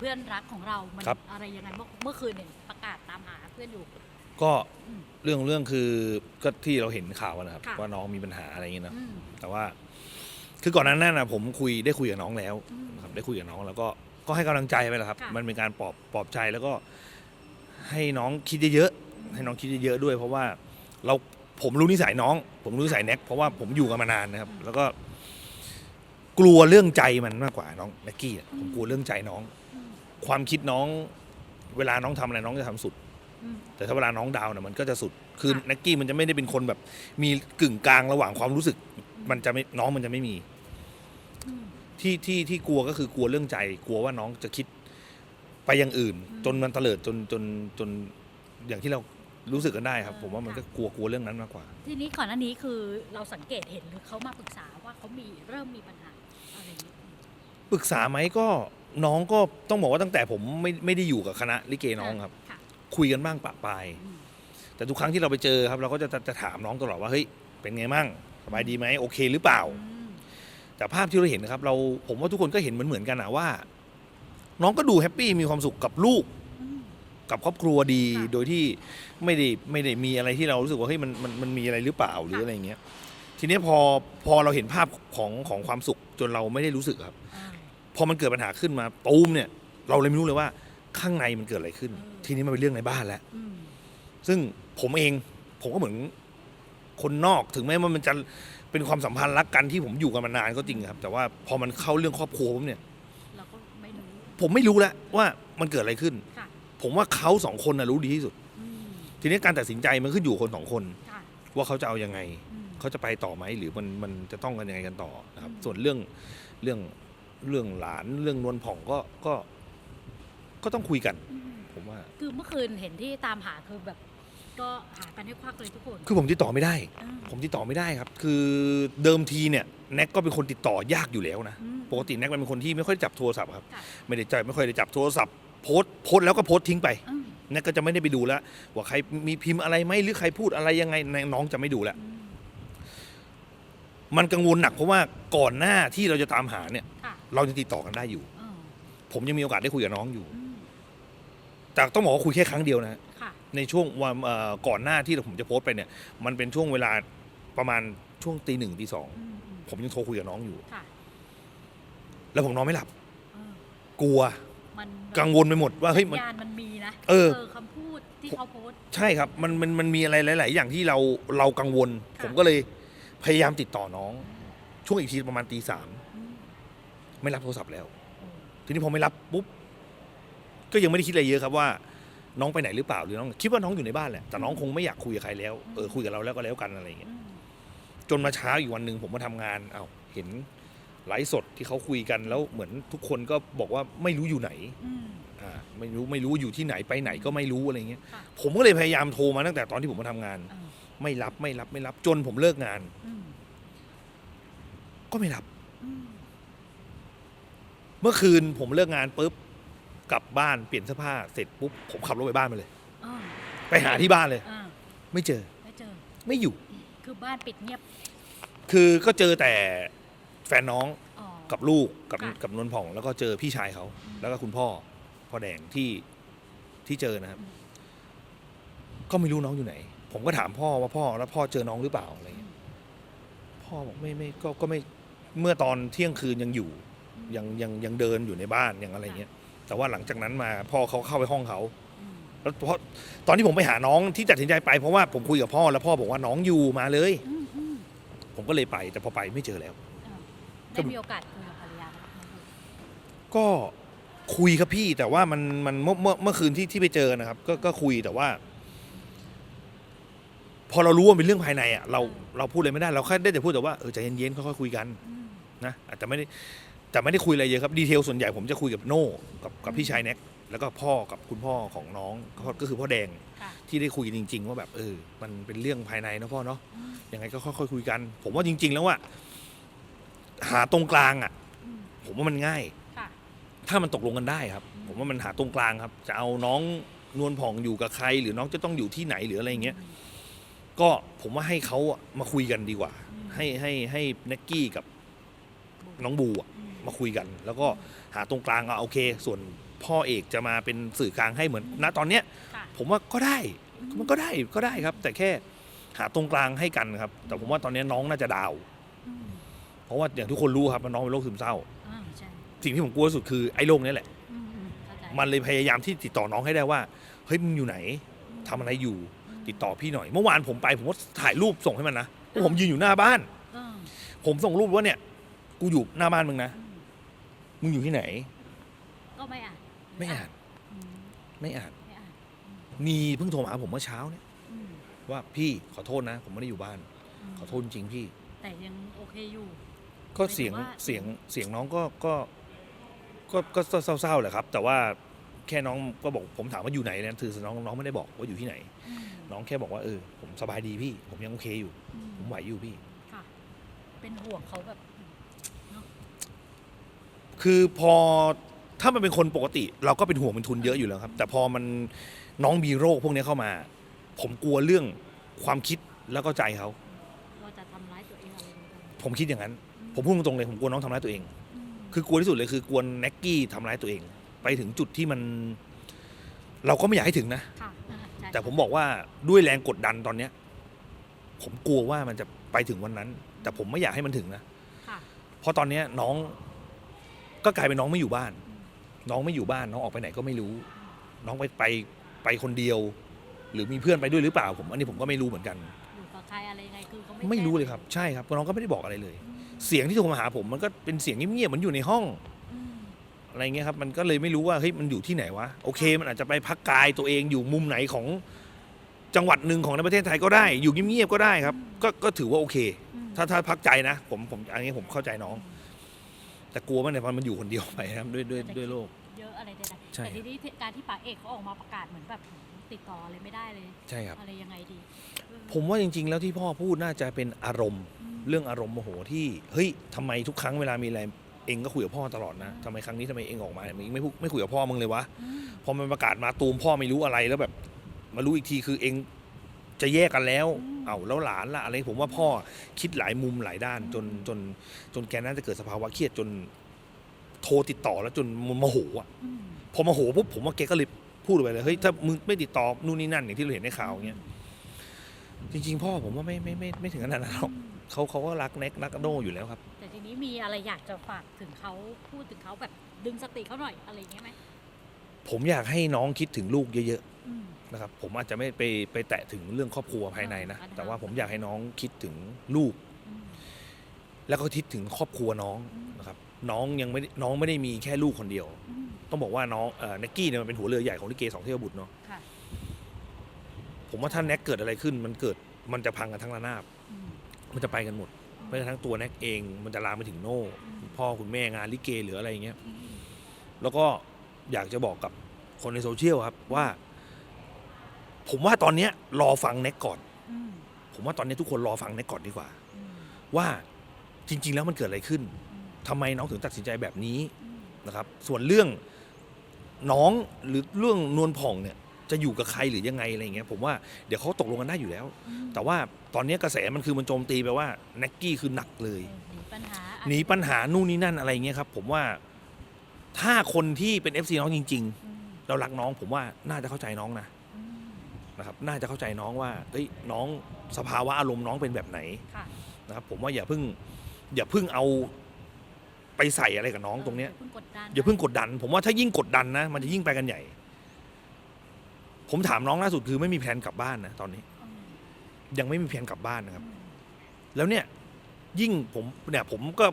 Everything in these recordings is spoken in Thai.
เพื่อนรักของเรา มันครับ อะไรยังไงเมื่อเมื่อคืนเนี่ยประกาศตามหาเพื่อนอยู่ ก็อืมเรื่องเรื่องคือก็ที่เราเห็นข่าวอะนะครับ ค่ะ ว่าน้องมีปัญหาอะไรอย่างเงี้ยเนอะอืม แต่ว่า คือก่อนหนั้านนะผมคุยได้คุยกับน้องแล้วอืมครับได้คุยกับน้องแล้วก็ก็ให้กำลังใจไปแหละครับ ค่ะ มันเป็นการปลอบปลอบใจแล้วก็ ให้น้องคิดเยอะๆให้น้องคิดเยอะๆด้วย เพราะว่าเราผมรู้นิสัยน้อง ผมรู้นิสัยแน็กเพราะว่าผมอยู่กันมานานนะครับ แล้วก็ กลัวเรื่องใจมันมากกว่าน้องแน็กกี้อะผมกลัวเรื่องใจน้องอืม ความคิดน้องเวลาน้องทำอะไรน้องจะทำสุดอืมแต่ถ้าเวลาน้องดาวน์เนี่ยมันก็จะสุด คือค่ะแน็กกี้มันจะไม่ได้เป็นคนแบบ มีกึ่งกลางระหว่างความรู้สึก มันจะไม่น้องมันจะไม่มีอืมที่ที่ที่กลัวก็คือกลัวเรื่องใจ กลัวว่าน้องจะคิดไปอย่างอื่นอืมจนมันเตลิดจนจนจนอย่างที่เรารู้สึกกันได้ครับเออผมว่ามันค่ะก็กลัวกลัวเรื่องนั้นมากกว่า ทีนี้ก่อนหน้านี้คือเราสังเกตเห็นหรือเขามาปรึกษาว่าเขามีเริ่มมีปัญหาอะไรอย่างนี้ปรึกษาไหมก็ น้องก็ต้องบอกว่าตั้งแต่ผมไม่ไม่ได้อยู่กับคณะลิเกน้องครับค่ะคุยกันบ้างปะปายอืมแต่ทุกครั้งที่เราไปเจอครับ เราก็จะจะจะถามน้องตลอดว่าเฮ้ยเป็นไงมั่งสบายดีไหมโอเคหรือเปล่า อืมแต่ภาพที่เราเห็นนะครับ เราผมว่าทุกคนก็เห็นเหมือนเหมือนๆกันนะว่า น้องก็ดูแฮปปี้มีความสุขกับลูก อืม กับครอบครัวดีค่ะ โดยที่ไม่ได้ไม่ได้มีอะไรที่เรารู้สึกว่าเฮ้ยมันมันมันมีอะไรหรือเปล่าหรือค่ะอะไรอย่างเงี้ย ทีเนี้ยพอพอเราเห็นภาพของของความสุขจนเราไม่ได้รู้สึกครับ อ่า พอมันเกิดปัญหาขึ้นมาตูมเนี่ย เราเลยไม่รู้เลยว่าข้างในมันเกิดอะไรขึ้นเออทีนี้มันเป็นเรื่องในบ้านแล้ว อืมซึ่งผมเองผมก็เหมือนคนนอกถึงแม้ว่ามันจะเป็นความสัมพันธ์รักกันที่ผมอยู่กันมานานก็จริงครับ แต่ว่าพอมันเข้าเรื่องครอบครัวผมเนี่ย เราก็ไม่รู้ผมไม่รู้แล้วว่ามันเกิดอะไรขึ้น ค่ะผมว่าเขาสองคนนะรู้ดีที่สุด อืมทีนี้การตัดสินใจมันขึ้นอยู่คนสองคน ค่ะว่าเขาจะเอายังไง อืม เขาจะไปต่อไหมหรือมันมันจะต้องกันยังไงกันต่อนะครับ อืม ส่วนเรื่องเรื่อง เรื่องหลานเรื่องนวลผ่องก็ก็ก็ต้องคุยกันอืมผมว่า คือเมื่อคืนเห็นที่ตามหาคือแบบ ก็หากันให้ควักเลยทุกคนคือผมติดต่อไม่ได้อ่าผมติดต่อไม่ได้ครับ คือเดิมทีเนี่ยแน็กก็เป็นคนติดต่อยากอยู่แล้วนะอืมปกติแน็กเป็นคนที่ไม่ค่อยได้จับโทรศัพท์ครับค่ะไม่ได้จับไม่ค่อยได้จับโทรศัพท์โพสต์โพสต์แล้วก็โพสต์ทิ้งไปอืมแน็กก็จะไม่ได้ไปดูแล้วว่าใครมีพิมพ์อะไรไหมหรือใครพูดอะไรยังไงน้องจะไม่ดูแล้วอืมมันกังวลหนักเพราะว่าก่อนหน้าที่เราจะตามหาเนี่ยค่ะ เราจะติดต่อกันได้อยู่อ่าผมยังมีโอกาสได้คุยกับน้องอยู่ อืมแต่ต้องบอกว่าคุยแค่ครั้งเดียวนะค่ะในช่วงวันเอ่อก่อนหน้าที่ผมจะโพสต์ไปเนี่ย มันเป็นช่วงเวลาประมาณช่วงตีหนึ่งตีสองอืมอืมผมยังโทรคุยกับน้องอยู่ ค่ะแล้วผมนอนไม่หลับอ่ากลัว มันกังวลไปหมดว่าเฮ้ยมัน สัญญาณมันมีนะเออ คำพูดที่เขาโพสต์ ใช่ครับมันมันมันมีอะไรหลาย ๆ อย่างที่เราเรากังวล ค่ะ ผมก็เลยพยายามติดต่อน้อง ช่วงอีกทีประมาณตีสามอืม ไม่รับโทรศัพท์แล้วโอ้ทีนี้พอไม่รับปุ๊บก็ยังไม่ได้คิดอะไรเยอะครับว่า น้องไปไหนหรือเปล่าหรือน้องคิดว่าน้องอยู่ในบ้านแหละแต่น้องคงไม่อยากคุยกับใครแล้วเออคุยกับเราแล้วก็แล้วกันอะไรอย่างเงี้ยอืมจนมาเช้าอีกวันหนึ่งผมมาทำงานเอ้าเห็นไลฟ์สดที่เขาคุยกันแล้วเหมือนทุกคนก็บอกว่าไม่รู้อยู่ไหนอืมอ่าไม่รู้ไม่รู้อยู่ที่ไหนไปไหนก็ไม่รู้อะไรเงี้ยค่ะผมก็เลยพยายามโทรมาตั้งแต่ตอนที่ผมมาทำงานอ่าไม่รับไม่รับไม่รับจนผมเลิกงานอืมก็ไม่รับอืม เมื่อคืนผมเลิกงานปุ๊บกลับบ้านเปลี่ยนเสื้อผ้าเสร็จปุ๊บผมขับรถไปบ้านมาเลยอ่าไปหาที่บ้านเลย อ่าไม่เจอไม่เจอ ไม่อยู่ คือบ้านปิดเงียบ คือก็เจอแต่แฟนน้องอ๋อ กับลูกกับค่ะกับนวลผ่อง แล้วก็เจอพี่ชายเขาอืมแล้วก็คุณพ่อพ่อแดงที่ที่เจอนะครับก็ไม่รู้น้องอยู่ไหน ผมก็ถามพ่อว่าพ่อแล้วพ่อเจอน้องหรือเปล่าอะไรเงี้ยพ่อบอกไม่ไม่ก็ก็ไม่เมื่อตอนเที่ยงคืนยังอยู่ ยังยังยังเดินอยู่ในบ้านยังอะไรเงี้ยแต่ว่าหลังจากนั้นมาพ่อเขาเข้าไปห้องเขาอืมแล้วเพราะตอนที่ผมไปหาน้องที่ตัดสินใจไปเพราะว่าผมคุยกับพ่อแล้วพ่อบอกว่าน้องอยู่มาเลยอืมอืมผมก็เลยไปแต่พอไปไม่เจอแล้วอ่าได้มีโอกาสคุยกับภรรยาไหมก็คุยครับพี่แต่ว่ามันมันเมื่อเมื่อเมื่อคืนที่ที่ไปเจอนะครับ ก็ก็คุยแต่ว่า พอเรารู้ว่าเป็นเรื่องภายในอะเราเราพูดอะไรไม่ได้เราแค่ได้แต่พูดแต่ว่าเออใจเย็นๆค่อยๆคุยกันอืมนะอาจจะไม่ได้ แต่ไม่ได้คุยอะไรเยอะครับดีเทลส่วนใหญ่ผมจะคุยกับโน่กับกับพี่ชายแน็กแล้วก็พ่อกับคุณพ่อของน้องก็ก็คือพ่อแดงค่ะที่ได้คุยกันจริง ๆ ว่าแบบเออ มันเป็นเรื่องภายในนะพ่อเนาะอืม ยังไงก็ค่อยๆคุยกัน ผมว่าจริง ๆ แล้วว่าหาตรงกลางอะ อืมผมว่ามันง่าย ค่ะ ถ้ามันตกลงกันได้ครับ ผมว่ามันหาตรงกลางครับ จะเอาน้องนวลผ่องอยู่กับใคร หรือน้องจะต้องอยู่ที่ไหนหรืออะไรอย่างเงี้ย ก็ผมว่าให้เขาอะมาคุยกันดีกว่าอืมให้ให้ให้แน็กกี้กับน้องบูอะอื มมาคุยกัน แล้วก็หาตรงกลางเอาโอเค ส่วนพ่อเอกจะมาเป็นสื่อกลางให้เหมือนณตอนเนี้ย ค่ะ ผมว่าก็ได้มันก็ได้ก็ได้ครับ แต่แค่หาตรงกลางให้กันครับ แต่ผมว่าตอนนี้น้องน่าจะดาว อืมเพราะว่าอย่างทุกคนรู้ครับว่าน้องเป็นโรคซึมเศร้า อ่าใช่สิ่งที่ผมกลัวที่สุดคือไอ้โรคนี้แหละ อืมอืมเข้าใจมันเลยพยายามที่ติดต่อน้องให้ได้ว่าเฮ้ยมึงอยู่ไหนทำอะไรอยู่ ติดต่อพี่หน่อย เมื่อวานผมไปผมก็ถ่ายรูปส่งให้มันนะว่าผมยืนอยู่หน้าบ้าน เออผมส่งรูปว่าเนี่ย กูอยู่หน้าบ้านมึงนะอื มมึงอยู่ที่ไหน ก็ไม่อ่านไม่อ่านอืมไม่อ่านไม่อ่านมีเพิ่งโทรมาหาผมเมื่อเช้าเนี่ยอืมว่าพี่ขอโทษนะ ผมไม่ได้อยู่บ้าน มขอโทษจริงๆพี่ แต่ยังโอเคอยู่ ก็เสียงหมายถึงว่า เสียงเสียงน้องก็ก็ก็ก็เศร้าๆแหละครับ แต่ว่าแค่น้องก็บอกผมถามว่าอยู่ไหนเนี่ยคือน้องน้องไม่ได้บอกว่าอยู่ที่ไหน อืมน้องแค่บอกว่าเออผมสบายดีพี่ ผมยังโอเคอยู่ อืมผมไหวอยู่พี่ ค่ะ เป็นห่วงเขาแบบ คือพอถ้ามันเป็นคนปกติ เราก็เป็นห่วงเป็นทุนเยอะอยู่แล้วครับ แต่พอมันน้องมีโรคพวกนี้เข้ามา ผมกลัวเรื่องความคิดแล้วก็ใจเขา ว่าจะทำร้ายตัวเองอะไรอย่างเงี้ยผมคิดอย่างนั้น ผมพูดตรงๆเลยผมกลัวน้องทำร้ายตัวเองอืมคือกลัวที่สุดเลยคือกลัวแน็กกี้ทำร้ายตัวเอง ไปถึงจุดที่มัน เราก็ไม่อยากให้ถึงนะ ค่ะอ่าใช่แต่ผมบอกว่าด้วยแรงกดดันตอนเนี้ย ผมกลัวว่ามันจะไปถึงวันนั้น แต่ผมไม่อยากให้มันถึงนะ ค่ะ เพราะตอนเนี้ยน้อง ก็กลายเป็นน้องไม่อยู่บ้านอืมน้องไม่อยู่บ้าน น้องออกไปไหนก็ไม่รู้ น้องไปไปไปคนเดียว หรือมีเพื่อนไปด้วยหรือเปล่าผม อันนี้ผมก็ไม่รู้เหมือนกัน อยู่กับใครอะไรยังไงคือเขาไม่ไม่รู้เลยแจ้งครับ ใช่ครับน้องก็ไม่ได้บอกอะไรเลยอืมเสียงที่โทรมาหาผมมันก็เป็นเสียงเงียบๆเหมือนอยู่ในห้องอืมอะไรเงี้ยครับมันก็เลยไม่รู้ว่าเฮ้ยมันอยู่ที่ไหนวะโอเค มันอาจจะไปพักกายตัวเองอยู่มุมไหนของจังหวัดหนึ่งของในประเทศไทยก็ได้ อยู่เงียบๆก็ได้ครับ ก็ก็ถือว่าโอเคอืมถ้าถ้าพักใจนะ ผมผมอันนี้ผมเข้าใจน้อง แต่กลัวมันเนี่ยมันอยู่คนเดียวไปนะครับด้วยด้วยด้วยโรค เยอะอะไรใดใช่ๆแต่ทีนี้การที่ปาเอกเขาออกมาประกาศเหมือนแบบติดต่ออะไรไม่ได้เลย ใช่ครับ อะไรยังไงดีเออผมว่าจริง ๆ แล้วที่พ่อพูดน่าจะเป็นอารมณ์มเรื่องอารมณ์โมโหที่เฮ้ยทำไมทุกครั้งเวลามีอะไรเองก็คุยกับพ่อตลอดนะทำไมครั้งนี้ทำไมเองออกมาเนี่ยมึงไม่พูดไม่คุยกับพ่อมึงเลยวะอืมพอมันประกาศมาตูมพ่อไม่รู้อะไรแล้วแบบ มารู้อีกทีคือเอง จะแยกกันแล้ว เอาแล้วหลานละอะไรผมว่าพ่อคิดหลายมุมหลายด้าน จนจนจนแกน่าจะเกิดสภาวะเครียดจนโทรติดต่อแล้วจนมันโมโหอะอืมพอโมโหปุ๊บผมว่าแกก็เลยพูดไปเลยเฮ้ยถ้ามึงไม่ติดต่อนู่นนี่นั่นอย่างที่เราเห็นในข่าวอย่างเงี้ยจริงๆ พ่อผมว่าไม่ไม่ไม่ไม่ถึงขนาดนั้นหรอกเขาเขาก็รักแน็กรักโดอยู่แล้วครับ แต่ทีนี้มีอะไรอยากจะฝากถึงเขาพูดถึงเขาแบบดึงสติเขาหน่อยอะไรอย่างเงี้ยไหม ผมอยากให้น้องคิดถึงลูกเยอะอืม ๆนะครับ ผมอาจจะไม่ไปไปแตะถึงเรื่องครอบครัวภายในนะ อ่า แต่ว่าผมอยากให้น้องคิดถึงลูก อืม แล้วก็คิดถึงครอบครัวน้องอืม นะครับ น้องยังไม่ได้น้องไม่ได้มีแค่ลูกคนเดียว อืมต้องบอกว่าน้องเอ่อแน็กกี้เนี่ยมันเป็นหัวเรือใหญ่ของลิเกสองเทพบุตรเนาะค่ะผมว่าถ้าแน็กเกิดอะไรขึ้น มันเกิดมันจะพังกันทั้งระนาบ อืม มันจะไปกันหมดไม่กระทั่งตัวแน็กเอง มันจะลามไปถึงโน่อืมพ่อคุณแม่งานลิเกหรืออะไรอย่างเงี้ย อืมแล้วก็ อยากจะบอกกับคนในโซเชียลครับว่า ผมว่าตอนเนี้ยรอฟังแน็กก่อนอืมผมว่าตอนนี้ทุกคนรอฟังแน็กก่อนดีกว่าอืมว่าจริง ๆ แล้วมันเกิดอะไรขึ้นอืมทำไมน้องถึงตัดสินใจแบบนี้อืมนะครับ ส่วนเรื่องน้องหรือเรื่องนวลผ่องเนี่ยจะอยู่กับใครหรือยังไงอะไรอย่างเงี้ยผมว่าเดี๋ยวเขาตกลงกันได้อยู่แล้วอืมแต่ว่าตอนนี้กระแสมันคือมันโจมตีไปว่าแน็กกี้คือหนักเลยเออหนีปัญหาหนีปัญหานู่นนี่นั่นอะไรเงี้ยครับผมว่า ถ้าคนที่เป็น FC น้องจริงอืมๆเรารักน้องผมว่าน่าจะเข้าใจน้องนะอืมนะครับน่าจะเข้าใจน้องว่าเอ้ยน้องสภาวะอารมณ์น้องเป็นแบบไหนค่ะนะครับผมว่าอย่าเพิ่งอย่าเพิ่งเอาไปใส่อะไรกับน้องตรงเนี้ยเพิ่งกดดันอย่าเพิ่งกดดัน ผมว่าถ้ายิ่งกดดันนะ มันจะยิ่งไปกันใหญ่ ผมถามน้องล่าสุดคือไม่มีแผนกลับบ้านนะตอนนี้ อืมยังไม่มีแผนกลับบ้านนะครับอืมแล้วเนี่ยยิ่งผมเนี่ยผมก็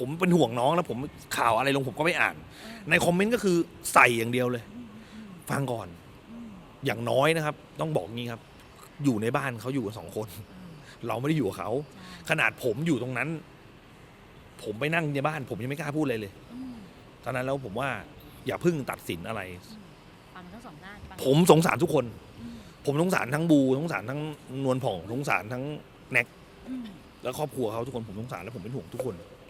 ผมเป็นห่วงน้องแล้วผมข่าวอะไรลงผมก็ไม่อ่าน ในคอมเมนต์ก็คือใส่อย่างเดียวเลยอืมอืมฟังก่อนอืมอย่างน้อยนะครับ ต้องบอกงี้ครับ อยู่ในบ้านเขาอยู่กันสองคนอืมเราไม่ได้อยู่กับเขาใช่ขนาดผมอยู่ตรงนั้น ผมไปนั่งในบ้าน ผมยังไม่กล้าพูดอะไรเลยอืมตอนนั้นแล้วผมว่าอย่าเพิ่งตัดสินอะไร ฟังทั้งสองด้านฟังผมสงสารทุกคนอืมผมสงสารทั้งบูสงสารทั้งนวลผ่องสงสารทั้ง อืม แล้วครอบครัวเขาทุกคนผมสงสารและผมเป็นห่วงทุกคนอืม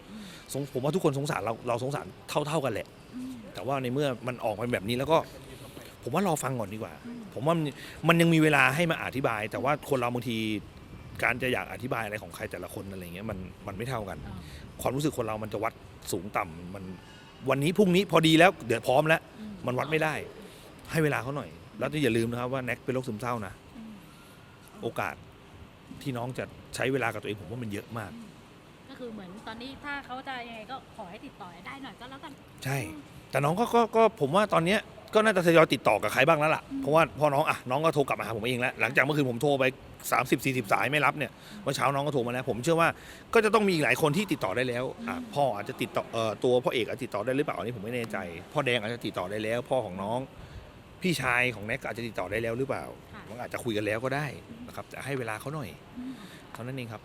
สง ผมว่าทุกคนสงสารเราเราสงสารเท่า ๆกันแหละอืมแต่ว่าในเมื่อมันออกมาแบบนี้แล้วก็ ผมว่ารอฟังก่อนดีกว่าอืมผมว่ามันมันยังมีเวลาให้มาอธิบาย แต่ว่าคนเราบางทีการจะอยากอธิบายอะไรของใครแต่ละคนอะไรเงี้ยมันมันไม่เท่ากันอ่าความรู้สึกคนเรามันจะวัดสูงต่ำมันวันนี้พรุ่งนี้พอดีแล้วเดี๋ยวพร้อมแล้วอืมมันวัดไม่ได้ ให้เวลาเขาหน่อย แล้วอย่าลืมนะครับว่าแน็กเป็นโรคซึมเศร้านะอืมโอกาสที่น้องจะใช้เวลากับตัวเองผมว่ามันเยอะมาก ก็คือเหมือนตอนนี้ถ้าเขาจะยังไงก็ขอให้ติดต่อได้หน่อยก็แล้วกัน ใช่ แต่น้องก็ก็ก็ผมว่าตอนเนี้ยก็น่าจะทยอยติดต่อกับใครบ้างแล้วล่ะอืมเพราะว่าพอน้องอะน้องก็โทรกลับมาหาผมเองแล้ว หลังจากเมื่อคืนผมโทรไป 30 40 สายไม่รับเนี่ยเมื่อเช้าน้องก็โทรมาแล้ว ผมเชื่อว่าก็จะต้องมีอีกหลายคนที่ติดต่อได้แล้วอะพ่ออาจจะติดต่อเอ่อตัวพ่อเอกอาจจะติดต่อได้หรือเปล่าอันนี้ผมไม่แน่ใจ พ่อแดงอาจจะติดต่อได้แล้ว พ่อของน้อง พี่ชายของแน็กก็อาจจะติดต่อได้แล้วหรือเปล่า ค่ะ มันอาจจะคุยกันแล้วก็ได้นะครับแต่ให้เวลาเขาหน่อยอืมเท่านั้นเองครับ